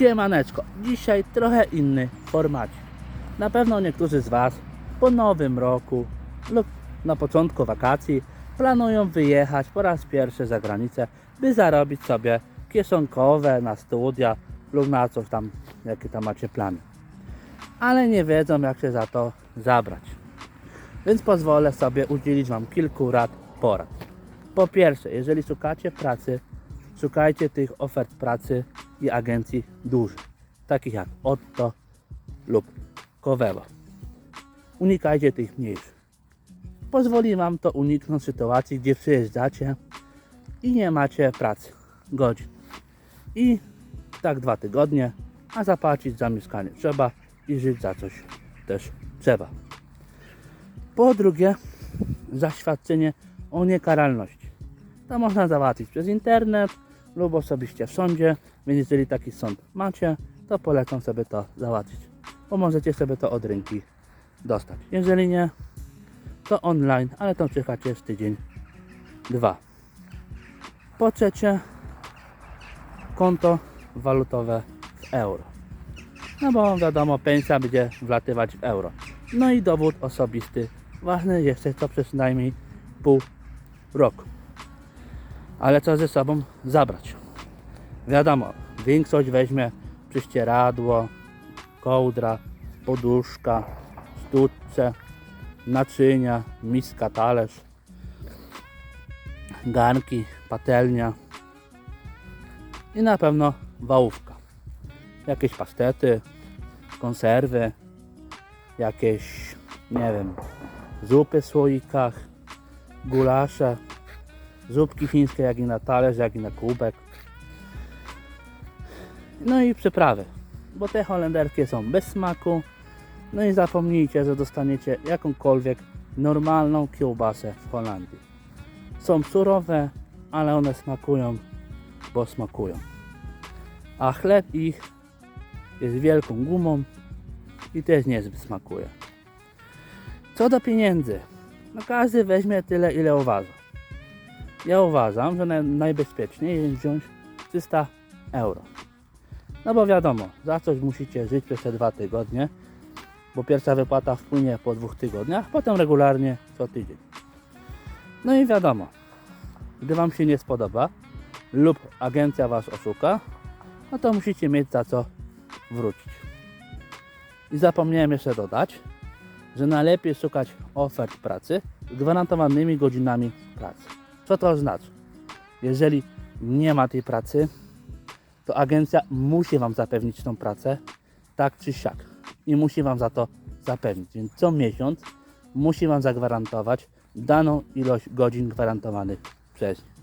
Siemaneczko, dzisiaj trochę inny format. Na pewno niektórzy z Was po nowym roku lub na początku wakacji planują wyjechać po raz pierwszy za granicę, by zarobić sobie kieszonkowe na studia lub na coś tam, jakie tam macie plany. Ale nie wiedzą jak się za to zabrać. Więc pozwolę sobie udzielić Wam kilku rad, porad. Po pierwsze, jeżeli szukacie pracy, szukajcie tych ofert pracy i agencji dużych, takich jak Otto lub Covevo. Unikajcie tych mniejszych. Pozwoli Wam to uniknąć sytuacji, gdzie przyjeżdżacie i nie macie pracy, godzin. I tak dwa tygodnie, a zapłacić za mieszkanie trzeba i żyć za coś też trzeba. Po drugie, zaświadczenie o niekaralności. To można załatwić przez internet lub osobiście w sądzie, więc jeżeli taki sąd macie, to polecam sobie to załatwić, bo możecie sobie to od ręki dostać. Jeżeli nie, to online, ale to czekacie z tydzień, dwa. Po trzecie, konto walutowe w euro. No bo wiadomo, pensja będzie wlatywać w euro. No i dowód osobisty. Ważny jeszcze to przynajmniej pół roku. Ale co ze sobą zabrać? Wiadomo, większość weźmie prześcieradło, kołdra, poduszka, sztuczce, naczynia, miska, talerz, garnki, patelnia i na pewno wałówka. Jakieś pasztety, konserwy, jakieś, nie wiem, zupy w słoikach, gulasze, zupki chińskie jak i na talerz, jak i na kubek. No i przyprawy, bo te holenderskie są bez smaku. No i zapomnijcie, że dostaniecie jakąkolwiek normalną kiełbasę w Holandii. Są surowe, ale one smakują, bo smakują. A chleb ich jest wielką gumą i też niezbyt smakuje. Co do pieniędzy, no każdy weźmie tyle, ile uważa. Ja uważam, że naj- najbezpieczniej jest wziąć 300 euro. No bo wiadomo, za coś musicie żyć przez te dwa tygodnie, bo pierwsza wypłata wpłynie po dwóch tygodniach, potem regularnie co tydzień. No i wiadomo, gdy Wam się nie spodoba lub agencja Was oszuka, no to musicie mieć za co wrócić. I zapomniałem jeszcze dodać, że najlepiej szukać ofert pracy z gwarantowanymi godzinami pracy. Co to oznacza? Jeżeli nie ma tej pracy, to agencja musi Wam zapewnić tą pracę tak czy siak i musi Wam za to zapewnić. Więc co miesiąc musi Wam zagwarantować daną ilość godzin gwarantowanych przez nich.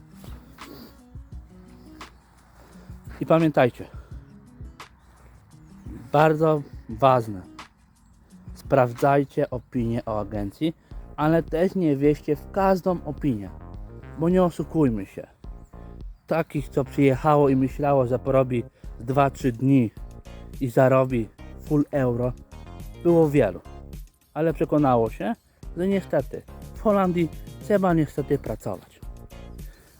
I pamiętajcie, bardzo ważne, sprawdzajcie opinię o agencji, ale też nie wieście w każdą opinię, bo nie oszukujmy się. Takich, co przyjechało i myślało, że porobi 2-3 dni i zarobi full euro, było wielu. Ale przekonało się, że niestety w Holandii trzeba niestety pracować.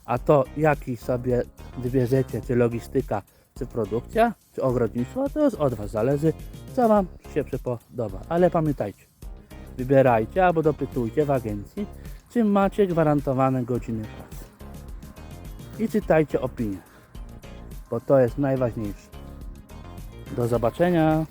A to jaki sobie wybierzecie, czy logistyka, czy produkcja, czy ogrodnictwo, to już od Was zależy, co Wam się przypodoba. Ale pamiętajcie, wybierajcie albo dopytujcie w agencji, czy macie gwarantowane godziny pracy. I czytajcie opinie, bo to jest najważniejsze. Do zobaczenia.